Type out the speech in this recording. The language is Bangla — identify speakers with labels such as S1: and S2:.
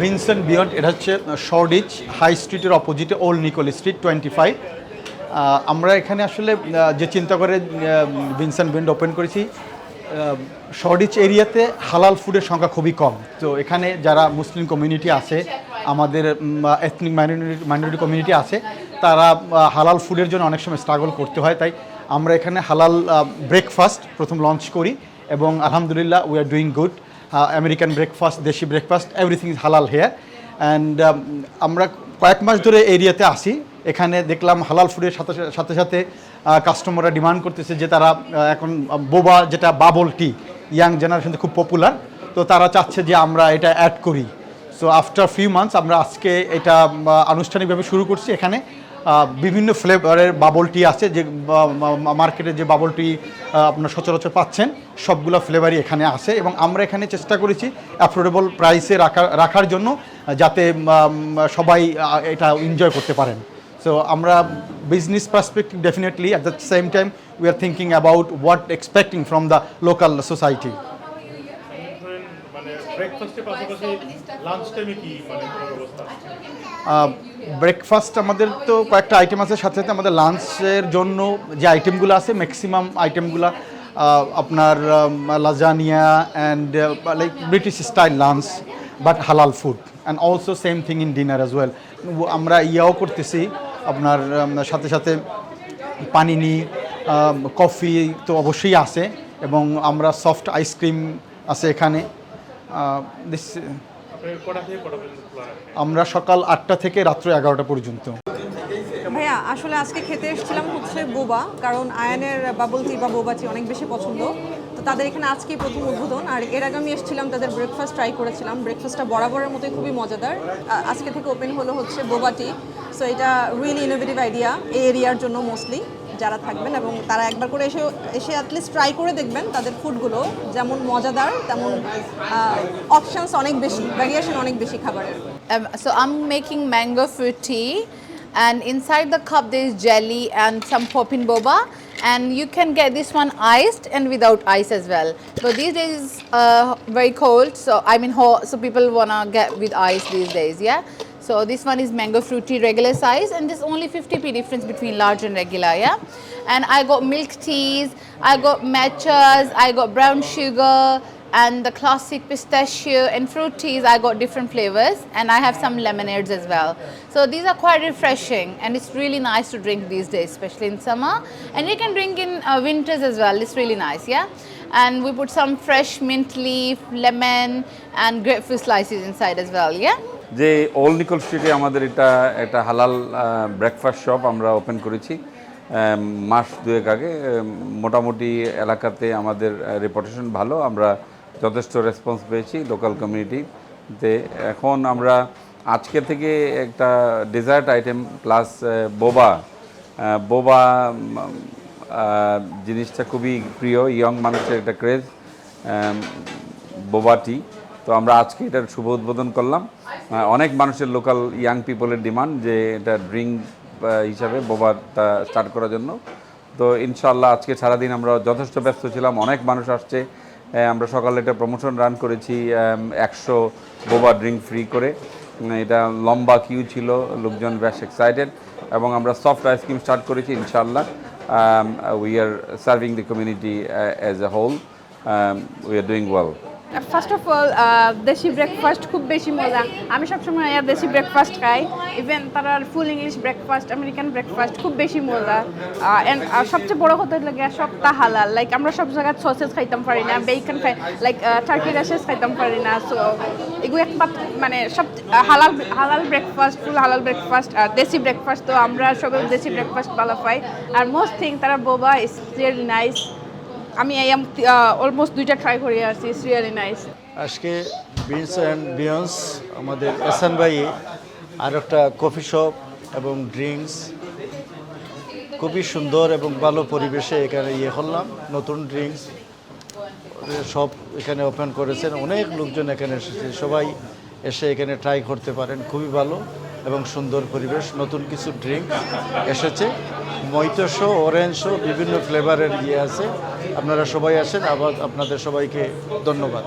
S1: ভিনসেন্ট বিয়ন্ড এটা হচ্ছে শর্ডিচ হাই স্ট্রিটের অপোজিটে Old Nichol Street twenty five আমরা এখানে আসলে যে চিন্তা করে ভিনসেন্ট বিয়ন্ড ওপেন করেছি শর্ডিচ এরিয়াতে হালাল ফুডের সংখ্যা খুবই কম। তো এখানে যারা মুসলিম কমিউনিটি আছে, আমাদের এথনিক মাইনরিটি মাইনরিটি কমিউনিটি আছে, তারা হালাল ফুডের জন্য অনেক সময় স্ট্রাগল করতে হয়। তাই আমরা এখানে হালাল ব্রেকফাস্ট প্রথম লঞ্চ করি এবং আলহামদুলিল্লাহ we are doing good American breakfast desi breakfast everything is halal here and আমরা কয়েক মাস ধরে এরিয়াতে আসি এখানে দেখলাম হালাল ফুডের সাথে সাথে সাথে কাস্টমাররা ডিমান্ড করতেছে যে তারা এখন বোবা যেটা বাবল টি ইয়াং জেনারেশন খুব পপুলার তো তারা চাচ্ছে যে আমরা এটা অ্যাড করি। সো আফটার ফিউ মান্থস আমরা আজকে এটা আনুষ্ঠানিকভাবে শুরু করছি এখানে। বিভিন্ন ফ্লেভারের বাবল টি আছে যে মার্কেটে যে বাবল টি আপনার সচরাচর পাচ্ছেন, সবগুলো ফ্লেভারই এখানে আছে এবং আমরা এখানে চেষ্টা করেছি অ্যাফোর্ডেবল প্রাইসে রাখা, রাখার জন্য, যাতে সবাই এটা এনজয় করতে পারেন। সো আমরা business perspective definitely at the same time we are thinking about what expecting from the local society
S2: মানে মানে
S1: ব্রেকফাস্ট আমাদের তো কয়েকটা আইটেম আছে, সাথে সাথে আমাদের লাঞ্চের জন্য যে আইটেমগুলো আছে ম্যাক্সিমাম আইটেমগুলো আপনার lasagna and like British style lunch but halal food and also same thing in dinner as well আমরা ইয়াও করতেছি, আপনার সাথে সাথে পানিনি কফি তো অবশ্যই আছে, এবং আমরা সফট আইসক্রিম আছে এখানে। আমরা সকাল আটটা থেকে রাত্র এগারোটা পর্যন্ত।
S3: ভাইয়া আসলে আজকে খেতে এসেছিলাম হচ্ছে বোবা কারণ আয়ানের বাবল টি বা বোবা টি অনেক বেশি পছন্দ। তো তাদের এখানে আজকেই প্রথম উদ্বোধন আর এর আগে আমি এসেছিলাম তাদের ব্রেকফাস্ট ট্রাই করেছিলাম। ব্রেকফাস্টটা বরাবরের মতোই খুবই মজাদার। আজকে থেকে ওপেন হলো হচ্ছে বোবা টি সো এটা রিয়েলি ইনোভেটিভ আইডিয়া এই এরিয়ার জন্য মোস্টলি যারা থাকবেন এবং তারা একবার করে এসে এসে অ্যাটলিস্ট ট্রাই করে দেখবেন তাদের ফুডগুলো যেমন মজাদার তেমন অপশানস অনেক বেশি ভ্যারিয়েশন অনেক বেশি খাবারের
S4: Um, so I'm making mango fruit tea, and inside the cup there is jelly and some poppin boba, and you can get this one iced and without ice as well. But these days uh, very cold, so I mean so people wanna get with ice these days, yeah. So this one is mango fruity regular size, and there's only 50p difference between large and regular, yeah. And I got milk teas, I got matchas, I got brown sugar and the classic pistachio and fruit teas i got different flavors and i have some lemonades as well. So these are quite refreshing and it's really nice to drink these days especially in summer. And you can drink in uh, winters as well it's really nice yeah? And we put some fresh mint leaf lemon and grapefruit slices inside as well yeah
S5: যে ওল্ড নিকল স্ট্রিটে আমাদের এটা একটা হালাল ব্রেকফাস্ট শপ আমরা ওপেন করেছি মাস দুয়েক আগে। মোটামুটি এলাকাতে আমাদের রেপুটেশন ভালো। আমরা যথেষ্ট রেসপন্স পেয়েছি লোকাল কমিউনিটিতে এখন আমরা আজকে থেকে একটা ডেজার্ট আইটেম প্লাস বোবা বোবা জিনিসটা খুবই প্রিয় ইয়ং মানুষের একটা ক্রেজ বোবাটি তো আমরা আজকে এটার শুভ উদ্বোধন করলাম। অনেক মানুষের লোকাল ইয়াং পিপলের ডিমান্ড যে এটা ড্রিঙ্ক হিসাবে বোবাটা স্টার্ট করার জন্য। তো ইনশাল্লাহ আজকে সারাদিন আমরা যথেষ্ট ব্যস্ত ছিলাম, অনেক মানুষ আসছে। আমরা সকালে একটা প্রমোশন রান করেছি একশো বোবা ড্রিঙ্ক ফ্রি করে। এটা লম্বা কিউ ছিল, লোকজন বেশ এক্সাইটেড এবং আমরা সফট আইসক্রিম স্টার্ট করেছি ইনশাল্লাহ we are serving the community as a whole we are doing well
S6: first of all desi breakfast খুব বেশি মজা। আমি সবসময় দেশি ব্রেকফাস্ট খাই। ইভেন তারা full English breakfast American breakfast খুব বেশি মজা। অ্যান্ড সবচেয়ে বড় কথা লাগে সবটা হালাল। লাইক আমরা সব জায়গায় সসেস খাইতাম পারি না বেকন খাই লাইক টার্কি রাশেস খাইতাম পারি না। সো এগুলো একমাত্র মানে সব হালাল হালাল ব্রেকফাস্ট ফুল হালাল ব্রেকফাস্ট আর দেশি ব্রেকফাস্ট তো আমরা সবাই দেশি ব্রেকফাস্ট ভালো পাই। আর মোস্ট থিং তারা বোবা ইস রিয়েলি নাইস আমি আই এই অলমোস্ট দুইটা ট্রাই করে আসছি ইটস রিয়েলি নাইস
S7: আজকে বিনস অ্যান্ড বিয়ন্স, আমাদের এসান ভাই, আর একটা কফি শপ এবং ড্রিঙ্কস। খুবই সুন্দর এবং ভালো পরিবেশে এখানে ইয়ে করলাম, নতুন ড্রিঙ্কস সব এখানে ওপেন করেছেন। অনেক লোকজন এখানে এসেছে, সবাই এসে এখানে ট্রাই করতে পারেন, খুবই ভালো। এবং সুন্দর পরিবেশ, নতুন কিছু ড্রিঙ্ক এসেছে। মৈতসো শো বিভিন্ন ফ্লেভারের ইয়ে আছে। আপনারা সবাই আসেন, আবার আপনাদের সবাইকে ধন্যবাদ।